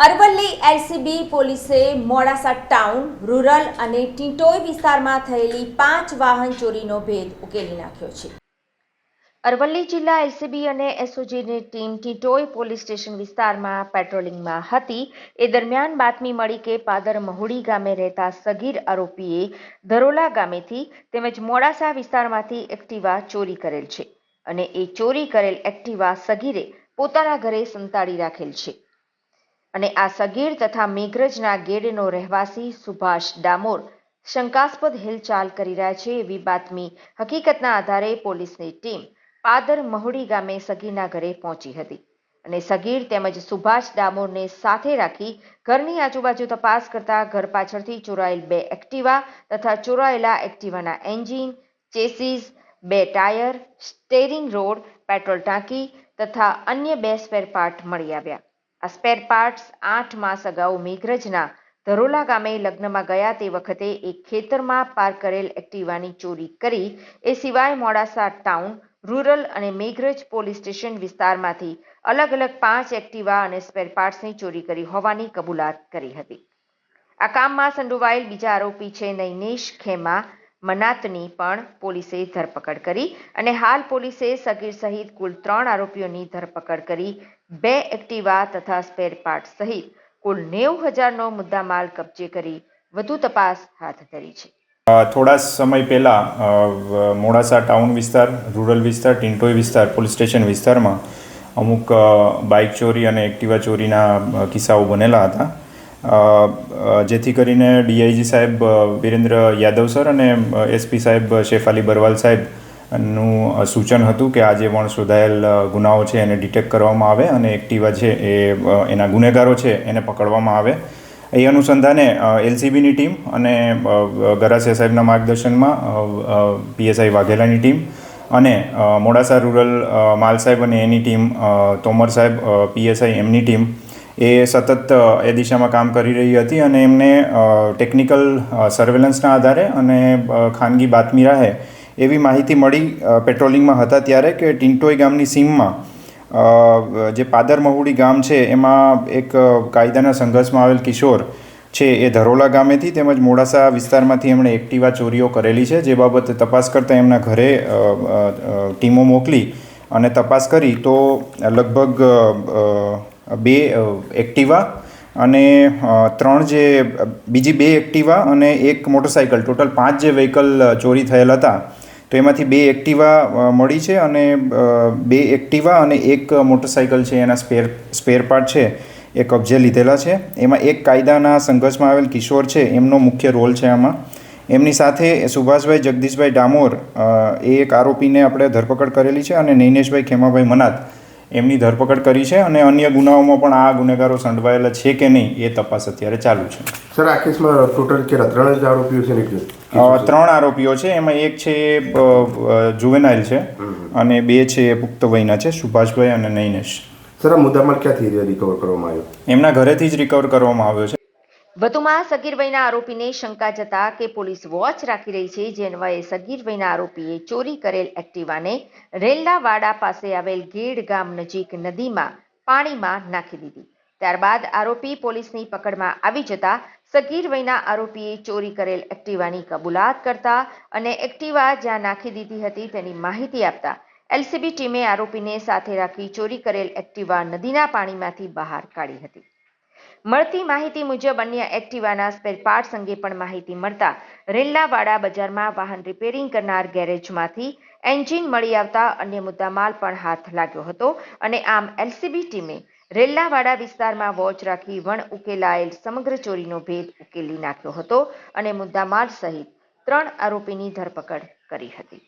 LCB પોલીસે Modasa town, rural અને ટીટોઈ વિસ્તારમાં થયેલી પાંચ વાહન ચોરીનો ભેદ ઉકેલી નાખ્યો છે. અરવલ્લી જિલ્લા એલસીબી અને એસઓજીની ટીમ ટીટોઈ પોલીસ સ્ટેશન વિસ્તારમાં પેટ્રોલિંગમાં હતી. એ દરમિયાન બાતમી મળી કે પાદર મહુડી ગામે રહેતા સગીર આરોપીએ ધરોલા ગામેથી તેમજ મોડાસા વિસ્તારમાંથી એક્ટિવા ચોરી કરેલ છે અને એ ચોરી કરેલ એક્ટિવા સગીરે પોતાના ઘરે સંતાડી રાખેલ છે. અને આ સગીર તથા મેઘરજના ગેડનો રહેવાસી સુભાષ ડામોર શંકાસ્પદ હિલચાલ કરી રહ્યા છે એવી બાતમી હકીકતના આધારે પોલીસની ટીમ પાદર મહુડી ગામે સગીરના ઘરે પહોંચી હતી. અને સગીર તેમજ સુભાષ ડામોરને સાથે રાખી ઘરની આજુબાજુ તપાસ કરતા ઘર પાછળથી ચોરાયેલ બે એક્ટિવા તથા ચોરાયેલા એક્ટિવાના એન્જિન, ચેસીસ, બે ટાયર, સ્ટેરિંગ રોડ, પેટ્રોલ ટાંકી તથા અન્ય બે સ્પેર પાર્ટ મળી આવ્યા. આ સ્પેર પાર્ટ્સ આઠ માસ અગાઉ મેઘરજના ધરોલા ગામે લગ્નમાં ગયા તે વખતે એક ખેતરમાં પાર્ક કરેલ એક્ટિવાની ચોરી કરી, એ સિવાય મોડાસા ટાઉન, રૂરલ અને મેઘરજ પોલીસ સ્ટેશન વિસ્તારમાંથી અલગ અલગ પાંચ એક્ટિવા અને સ્પેર પાર્ટ્સની ચોરી કરી હોવાની કબૂલાત કરી હતી. આ કામમાં સંડોવાયેલ બીજા આરોપી છે નૈનેશ ખેમા મનાતની પણ પોલીસે ધરપકડ કરી અને હાલ પોલીસે સગીર સહિત કુલ ત્રણ આરોપીઓની ધરપકડ કરી, બે એક્ટિવા તથા સ્પેર પાર્ટ સહિત કુલ નેવું હજારનો મુદ્દામાલ કબજે કરી વધુ તપાસ હાથ ધરી છે. થોડા સમય પહેલાં મોડાસા ટાઉન વિસ્તાર, રૂરલ વિસ્તાર ટિન્ટોઈ વિસ્તાર, પોલીસ સ્ટેશન વિસ્તારમાં અમુક બાઇક ચોરી અને એક્ટિવા ચોરીના કિસ્સાઓ બનેલા હતા. જેથી કરીને ડીઆઈજી સાહેબ વિરેન્દ્ર યાદવ સર અને એસપી સાહેબ શેફાલી બરવાલ સાહેબનું સૂચન હતું કે આ જે પણ શોધાયેલ ગુનાઓ છે એને ડિટેક્ટ કરવામાં આવે અને એક્ટિવા છે એ એના ગુનેગારો છે એને પકડવામાં આવે. એ અનુસંધાને એલસીબીની ટીમ અને ગરાસિયા સાહેબના માર્ગદર્શનમાં પીએસઆઈ વાઘેલાની ટીમ અને મોડાસા રૂરલ માલ સાહેબ અને એની ટીમ તોમર સાહેબ પીએસઆઈ એમની ટીમ એ સતત એ દિશામાં કામ કરી રહી હતી અને એમને ટેકનિકલ સર્વેલન્સના આધારે અને ખાનગી બાતમી રાહે એવી માહિતી મળી પેટ્રોલિંગમાં હતા ત્યારે કે ટિન્ટોઈ ગામની સીમમાં જે પાદર મહુડી ગામ છે એમાં એક કાયદાના સંઘર્ષમાં આવેલ કિશોર છે એ ધરોલા ગામેથી તેમજ મોડાસા વિસ્તારમાંથી એમણે એક્ટિવા ચોરીઓ કરેલી છે, જે બાબતે તપાસ કરતાં એમના ઘરે ટીમો મોકલી અને તપાસ કરી તો લગભગ બે એક્ટિવા અને ત્રણ જે બીજી બે એક્ટિવા અને એક મોટરસાઇકલ ટોટલ પાંચ જે વ્હીકલ ચોરી થયેલ હતા, તો એમાંથી બે એક્ટિવા મળી છે અને બે એક્ટિવા અને એક મોટરસાઇકલ છે એના સ્પેર સ્પેર પાર્ટ છે એ કબજે લીધેલા છે. એમાં એક કાયદાના સંઘર્ષમાં આવેલ કિશોર છે, એમનો મુખ્ય રોલ છે આમાં. એમની સાથે સુભાષભાઈ જગદીશભાઈ ડામોર એ એક આરોપીને આપણે ધરપકડ કરેલી છે અને નૈનેશભાઈ ખેમાભાઈ મનાત એમની ધરપકડ કરી છે અને અન્ય ગુનાઓમાં પણ આ ગુનેગારો સંડવાયેલા છે કે નહીં એ તપાસ અત્યારે ચાલુ છે. સર આ કેસમાં ટોટલ કેટલા? ત્રણ જ આરોપીઓ છે ત્રણ આરોપીઓ છે. એમાં એક છે જુવેનાઇલ છે અને બે છે એ પુખ્ત વયના છે સુભાષભાઈ અને નૈનેશ. સર આ મુદ્દામાં ક્યાંથી રિકવર કરવામાં આવ્યો? એમના ઘરેથી જ રિકવર કરવામાં આવ્યો છે. વધુમાં સગીર વયના આરોપીને શંકા જતા કે પોલીસ વોચ રાખી રહી છે, જે અન્વયે સગીર વયના આરોપીએ ચોરી કરેલ એક્ટિવાને રેલના વાડા પાસે આવેલ ગેડ ગામ નજીક નદીમાં પાણીમાં નાખી દીધી. ત્યારબાદ આરોપી પોલીસની પકડમાં આવી જતા સગીર વયના આરોપીએ ચોરી કરેલ એક્ટિવાની કબૂલાત કરતા અને એક્ટિવા જ્યાં નાખી દીધી હતી તેની માહિતી આપતા એલસીબી ટીમે આરોપીને સાથે રાખી ચોરી કરેલ એક્ટિવા નદીના પાણીમાંથી બહાર કાઢી હતી. મળતી માહિતી મુજબ અન્ય એક્ટિવાના સ્પેર પાર્ટ્સ અંગે પણ માહિતી મળતા રેલ્લાવાડા બજારમાં વાહન રિપેરિંગ કરનાર ગેરેજમાંથી એન્જિન મળી આવતા અન્ય મુદ્દામાલ પણ હાથ લાગ્યો હતો અને આમ એલસીબી ટીમે રેલ્લાવાડા વિસ્તારમાં વોચ રાખી વણ ઉકેલાયેલ સમગ્ર ચોરીનો ભેદ ઉકેલી નાખ્યો હતો અને મુદ્દામાલ સહિત ત્રણ આરોપીની ધરપકડ કરી હતી.